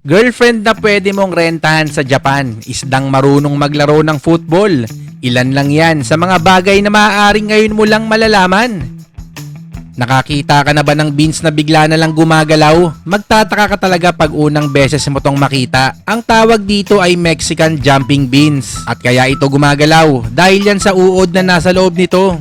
Girlfriend na pwede mong rentahan sa Japan, isdang marunong maglaro ng football. Ilan lang yan sa mga bagay na maaaring ngayon mo lang malalaman. Nakakita ka na ba ng beans na bigla na lang gumagalaw? Magtataka ka talaga pag unang beses mo tong makita. Ang tawag dito ay Mexican jumping beans. At kaya ito gumagalaw dahil yan sa uod na nasa loob nito.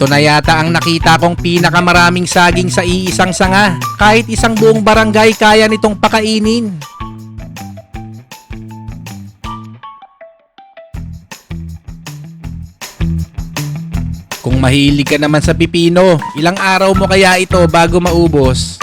Ito na yata ang nakita kong pinakamaraming saging sa iisang sanga. Kahit isang buong barangay kaya nitong pakainin. Kung mahilig ka naman sa pipino, ilang araw mo kaya ito bago maubos?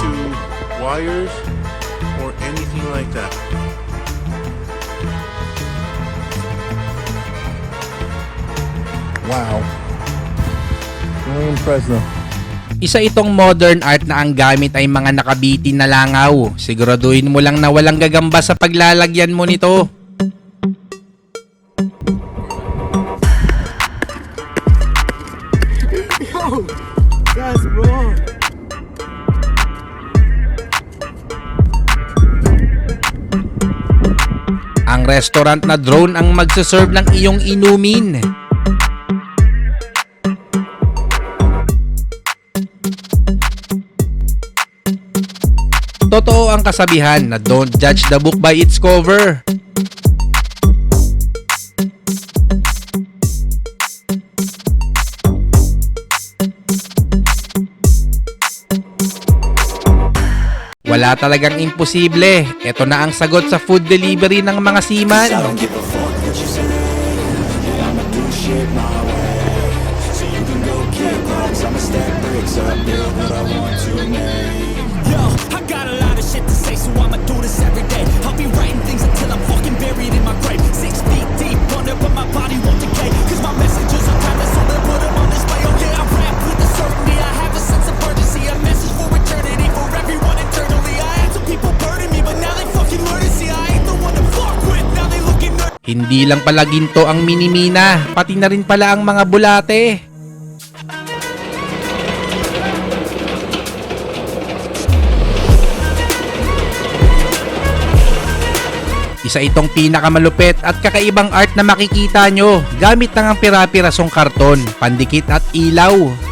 To wires or anything like that. Wow. Impressed though. Isa itong modern art na ang gamit ay mga nakabitin na langaw. Siguraduhin mo lang na walang gagamba sa paglalagyan mo nito. Restaurant na drone ang magsaserve ng iyong inumin. Totoo ang kasabihan na don't judge the book by its cover. Wala talagang imposible. Ito na ang sagot sa food delivery ng mga seaman. So you can go kick rocks. I'ma stack bricks up, build what I want to make. Hindi lang pala ginto ang minimina, pati na rin pala ang mga bulate. Isa itong pinakamalupit at kakaibang art na makikita nyo gamit ng ang pira-pirasong karton, pandikit at ilaw.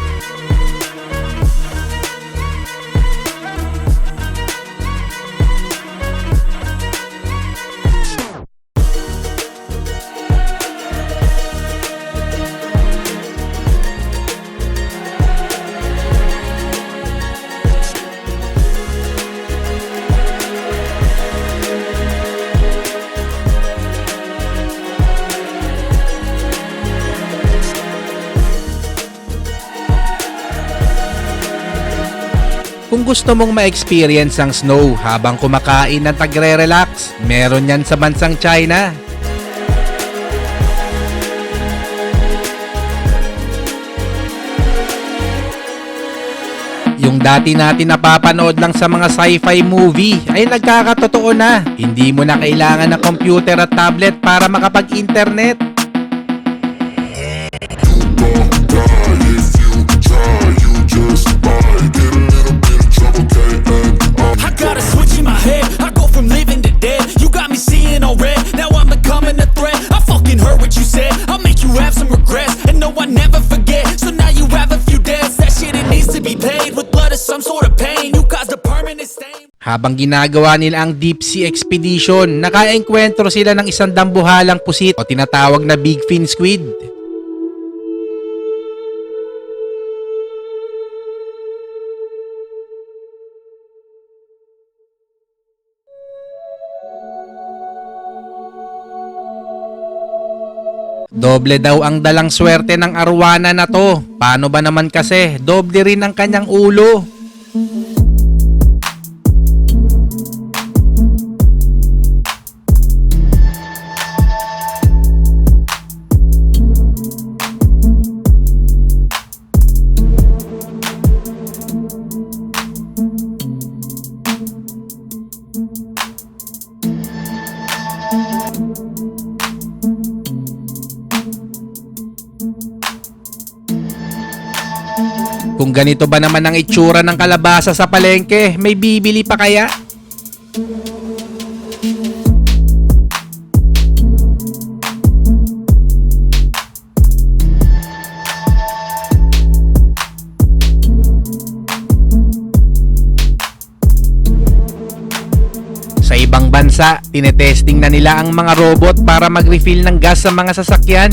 Gusto mong ma-experience ang snow habang kumakain at tagre-relax, meron yan sa bansang China. Yung dati natin napapanood lang sa mga sci-fi movie ay nagkakatotoo na. Hindi mo na kailangan ng computer at tablet para makapag-internet. Habang ginagawa nila ang deep sea expedition, nakaengkwentro sila ng isang dambuhalang pusit o tinatawag na big fin squid. Doble daw ang dalang swerte ng arwana na to. Paano ba naman kasi? Doble rin ang kanyang ulo. Kung ganito ba naman ang itsura ng kalabasa sa palengke, may bibili pa kaya? Sa ibang bansa, tinetesting na nila ang mga robot para mag-refill ng gas sa mga sasakyan.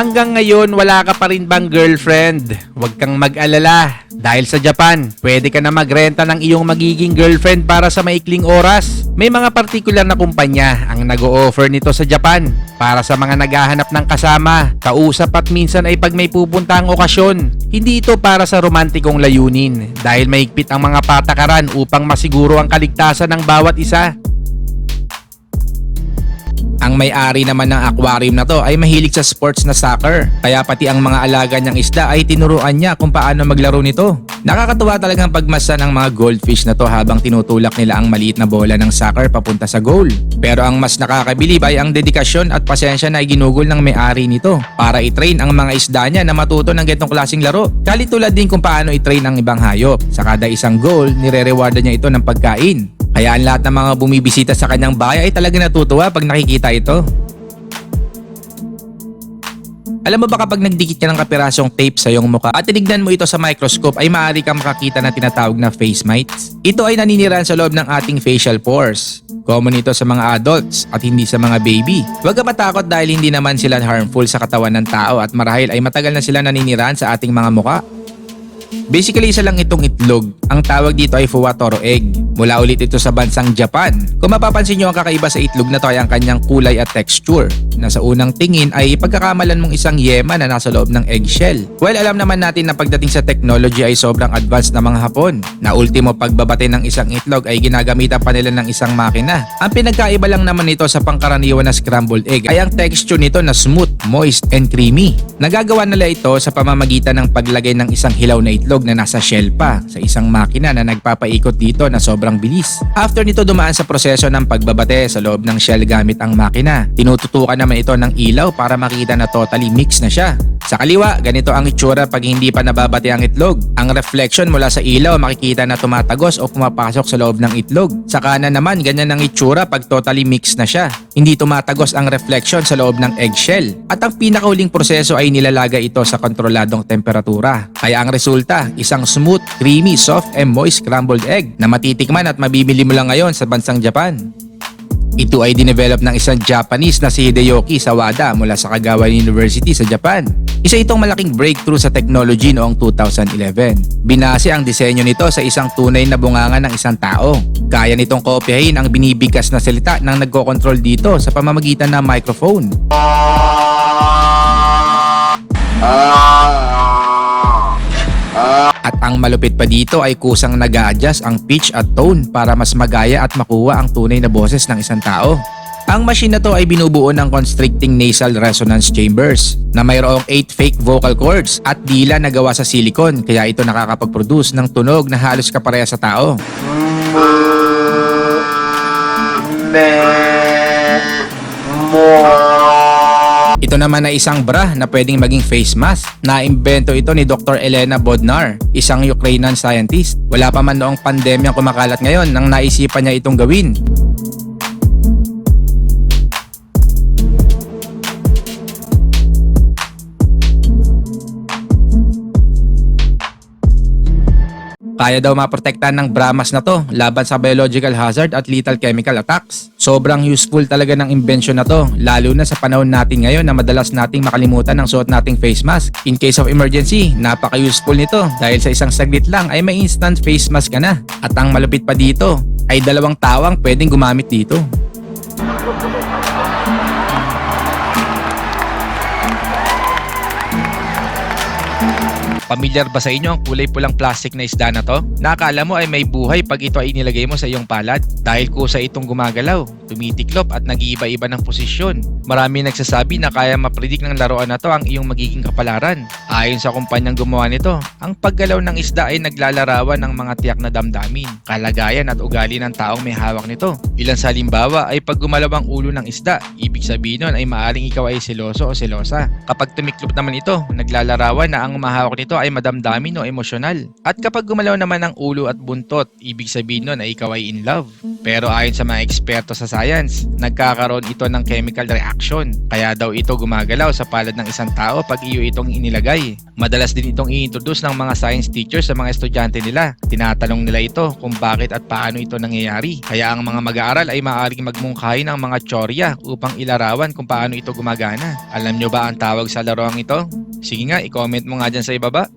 Hanggang ngayon, wala ka pa rin bang girlfriend? Huwag kang mag-alala. Dahil sa Japan, pwede ka na magrenta ng iyong magiging girlfriend para sa maikling oras. May mga partikular na kumpanya ang nag-o-offer nito sa Japan para sa mga naghahanap ng kasama, kausap at minsan ay pag may pupunta ang okasyon. Hindi ito para sa romantikong layunin dahil maigpit ang mga patakaran upang masiguro ang kaligtasan ng bawat isa. Ang may-ari naman ng aquarium na to ay mahilig sa sports na soccer. Kaya pati ang mga alaga niyang isda ay tinuruan niya kung paano maglaro nito. Nakakatuwa talagang pagmasa ng mga goldfish na to habang tinutulak nila ang maliit na bola ng soccer papunta sa goal. Pero ang mas nakakabilib ay ang dedikasyon at pasensya na ginugol ng may-ari nito para i-train ang mga isda niya na matuto ng ganitong klaseng laro. Kalitulad din kung paano i-train ang ibang hayop. Sa kada isang goal, nire-rewardan niya ito ng pagkain. Kaya ang lahat ng mga bumibisita sa kanyang bahay ay talaga natutuwa pag nakikita ito. Alam mo ba kapag nagdikit ka ng kapirasong tape sa iyong mukha at tinignan mo ito sa microscope ay maaari kang makakita na tinatawag na face mites? Ito ay naninirahan sa loob ng ating facial pores. Common ito sa mga adults at hindi sa mga baby. Huwag ka matakot dahil hindi naman sila harmful sa katawan ng tao at marahil ay matagal na sila naninirahan sa ating mga mukha. Basically, isa lang itong itlog. Ang tawag dito ay Fuwatoro egg. Mula ulit ito sa bansang Japan. Kung mapapansin nyo ang kakaiba sa itlog na to ay ang kanyang kulay at texture. Na sa unang tingin ay pagkakamalan mong isang yema na nasa loob ng eggshell. Well, alam naman natin na pagdating sa technology ay sobrang advanced na mga Hapon. Na ultimo pagbabate ng isang itlog ay ginagamitan pa nila ng isang makina. Ang pinagkaiba lang naman nito sa pangkaraniwan na scrambled egg ay ang texture nito na smooth, moist, and creamy. Nagagawa nila ito sa pamamagitan ng paglagay ng isang hilaw na itlog na nasa shell pa sa isang makina na nagpapaikot dito na sobrang bilis. After nito dumaan sa proseso ng pagbabate sa loob ng shell gamit ang makina. Tinututukan naman ito ng ilaw para makita na totally mix na siya. Sa kaliwa, ganito ang itsura pag hindi pa nababate ang itlog. Ang reflection mula sa ilaw makikita na tumatagos o pumapasok sa loob ng itlog. Sa kanan naman, ganyan ang itsura pag totally mix na siya. Hindi tumatagos ang reflection sa loob ng eggshell. At ang pinakauling proseso ay nilalagay ito sa kontroladong temperatura. Kaya ang resulta, isang smooth, creamy, soft, and moist scrambled egg na matitikman at mabibili mo lang ngayon sa bansang Japan. Ito ay dinevelop ng isang Japanese na si Hideyuki Sawada mula sa Kagawa University sa Japan. Isa itong malaking breakthrough sa technology noong 2011. Binase ang disenyo nito sa isang tunay na bunganga ng isang tao. Kaya nitong kopyahin ang binibigkas na salita ng nagkokontrol dito sa pamamagitan ng microphone. At ang malupit pa dito ay kusang nag adjust ang pitch at tone para mas magaya at makuha ang tunay na boses ng isang tao. Ang machine na to ay binubuo ng constricting nasal resonance chambers na mayroong 8 fake vocal cords at dila na gawa sa silicone kaya ito nakakapag-produce ng tunog na halos kapareha sa tao. Ito naman ay isang bra na pwedeng maging face mask. Naimbento ito ni Dr. Elena Bodnar, isang Ukrainian scientist. Wala pa man noong pandemyang kumakalat ngayon nang naisipan niya itong gawin. Kaya daw maprotektahan ng Brahmas na to laban sa biological hazard at lethal chemical attacks. Sobrang useful talaga ng invention na to, lalo na sa panahon natin ngayon na madalas nating makalimutan ng suot nating face mask. In case of emergency, napaka-useful nito dahil sa isang saglit lang ay may instant face mask ka na. At ang malupit pa dito, ay dalawang tawang pwedeng gumamit dito. Pamilyar ba sa inyo ang kulay pulang plastic na isda na to? Nakakala mo ay may buhay pag ito ay inilagay mo sa iyong palad dahil kusa itong gumagalaw, tumitiklop at nag-iiba-iba ng posisyon. Marami nagsasabi na kaya mapredict ng laruan na to ang iyong magiging kapalaran. Ayon sa kumpanyang gumawa nito, ang paggalaw ng isda ay naglalarawan ng mga tiyak na damdamin, kalagayan at ugali ng taong may hawak nito. Ilan sa halimbawa ay pag gumalaw ang ulo ng isda, ibig sabihin nun ay maaring ikaw ay seloso o selosa. Kapag tumiklop naman ito, naglalarawan na ang mahawak nito ay madamdamin o emosyonal. At kapag gumalaw naman ang ulo at buntot, ibig sabihin nun ay ikaw ay in love. Pero ayon sa mga eksperto sa science, nagkakaroon ito ng chemical reaction. Kaya daw ito gumagalaw sa palad ng isang tao pag iyo itong inilagay. Madalas din itong i-introduce ng mga science teachers sa mga estudyante nila. Tinatanong nila ito kung bakit at paano ito nangyayari. Kaya ang mga mag-aaral ay maaaring magmungkahi ng mga tsorya upang ilarawan kung paano ito gumagana. Alam nyo ba ang tawag sa laruang ito? Sige nga, i-comment mo nga dyan sa ibaba.